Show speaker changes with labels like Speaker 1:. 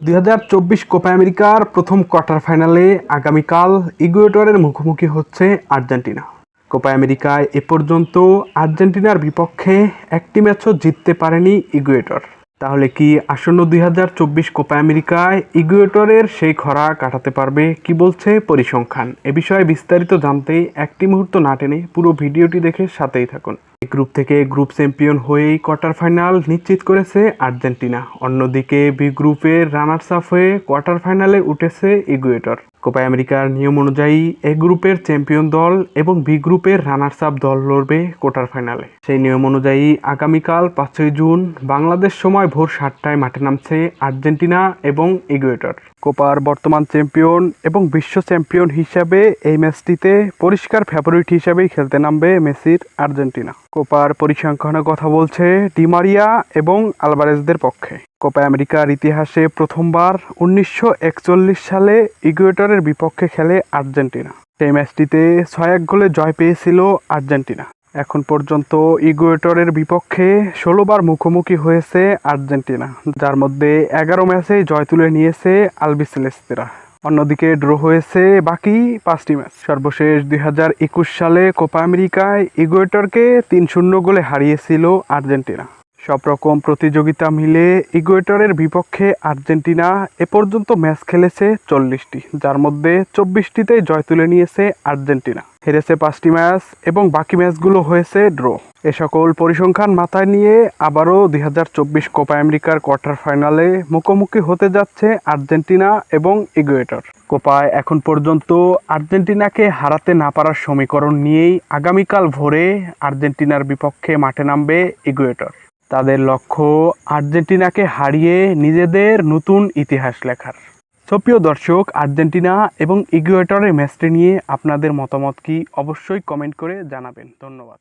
Speaker 1: দু হাজার চব্বিশ কোপা আমেরিকার প্রথম কোয়ার্টার ফাইনালে আগামীকাল ইকুয়েটরের মুখোমুখি হচ্ছে আর্জেন্টিনা। কোপা আমেরিকায় এ পর্যন্ত আর্জেন্টিনার বিপক্ষে একটি ম্যাচও জিততে পারেনি ইকুয়েটর তাহলে কি আসন্ন দু হাজার চব্বিশ কোপা আমেরিকায় ইকুয়েটরের সেই খরা কাটাতে পারবে কি বলছে পরিসংখ্যান? এ বিষয়ে বিস্তারিত জানতে একটি মুহূর্ত না টেনে পুরো ভিডিওটি দেখে সাথেই থাকুন। গ্রুপ থেকে গ্রুপ চ্যাম্পিয়ন হয়েই কোয়ার্টার ফাইনাল নিশ্চিত করেছে আর্জেন্টিনা। অন্যদিকে বি গ্রুপের রানার্স আপ হয়ে কোয়ার্টার ফাইনালে উঠেছে ইগুয়েটর কোপা আমেরিকার নিয়ম অনুযায়ী এ গ্রুপের চ্যাম্পিয়ন দল এবং বি গ্রুপের রানার্স আপ দল লড়বে কোয়ার্টার ফাইনালে সেই নিয়ম অনুযায়ী আগামীকাল পাঁচই জুন বাংলাদেশ সময় ভোর সাতটায় মাঠে নামছে আর্জেন্টিনা এবং ইগুয়েটর কোপার বর্তমান চ্যাম্পিয়ন এবং বিশ্ব চ্যাম্পিয়ন হিসাবে এই ম্যাচটিতে পরিষ্কার ফেভারিট হিসাবেই খেলতে নামবে মেসির আর্জেন্টিনা। কোপার পরিসংখ্যানের কথা বলছে ডিমারিয়া এবং আলভারেজদের পক্ষে। কোপা আমেরিকার ইতিহাসে প্রথমবার উনিশশো একচল্লিশ সালে ইকুয়েটরের বিপক্ষে খেলে আর্জেন্টিনা। সেই ম্যাচটিতে ছয় এক গোলে জয় পেয়েছিল আর্জেন্টিনা। এখন পর্যন্ত ইগুয়েটরের বিপক্ষে ষোলোবার মুখোমুখি হয়েছে আর্জেন্টিনা, যার মধ্যে এগারো ম্যাচে জয় তুলে নিয়েছে আলবিসেলেস্তেরা অন্যদিকে ড্র হয়েছে বাকি পাঁচটি ম্যাচ। সর্বশেষ দুই হাজার একুশ সালে কোপা আমেরিকায় ইগুয়েটরকে তিন শূন্য গোলে হারিয়েছিল আর্জেন্টিনা। সব রকম প্রতিযোগিতা মিলে ইগুয়েটরের বিপক্ষে আর্জেন্টিনা এ পর্যন্ত ম্যাচ খেলেছে চল্লিশটি, যার মধ্যে চব্বিশটিতে জয় তুলে নিয়েছে আর্জেন্টিনা। হেরেছে পাঁচটি ম্যাচ এবং বাকি ম্যাচগুলো হয়েছে ড্র। এ সকল পরিসংখ্যান মাথায় নিয়ে আবারও দুই হাজার চব্বিশ কোপা আমেরিকার কোয়ার্টার ফাইনালে মুখোমুখি হতে যাচ্ছে আর্জেন্টিনা এবং ইগুয়েটর। কোপায় এখন পর্যন্ত আর্জেন্টিনাকে হারাতে না পারার সমীকরণ নিয়েই আগামীকাল ভোরে আর্জেন্টিনার বিপক্ষে মাঠে নামবে ইগুয়েটর। তাদের লক্ষ্য আর্জেন্টিনাকে হারিয়ে নিজেদের নতুন ইতিহাস লেখার। সুপ্রিয় দর্শক, আর্জেন্টিনা এবং ইগুয়েটরের ম্যাচটি নিয়ে আপনাদের মতামত কি অবশ্যই কমেন্ট করে জানাবেন। ধন্যবাদ।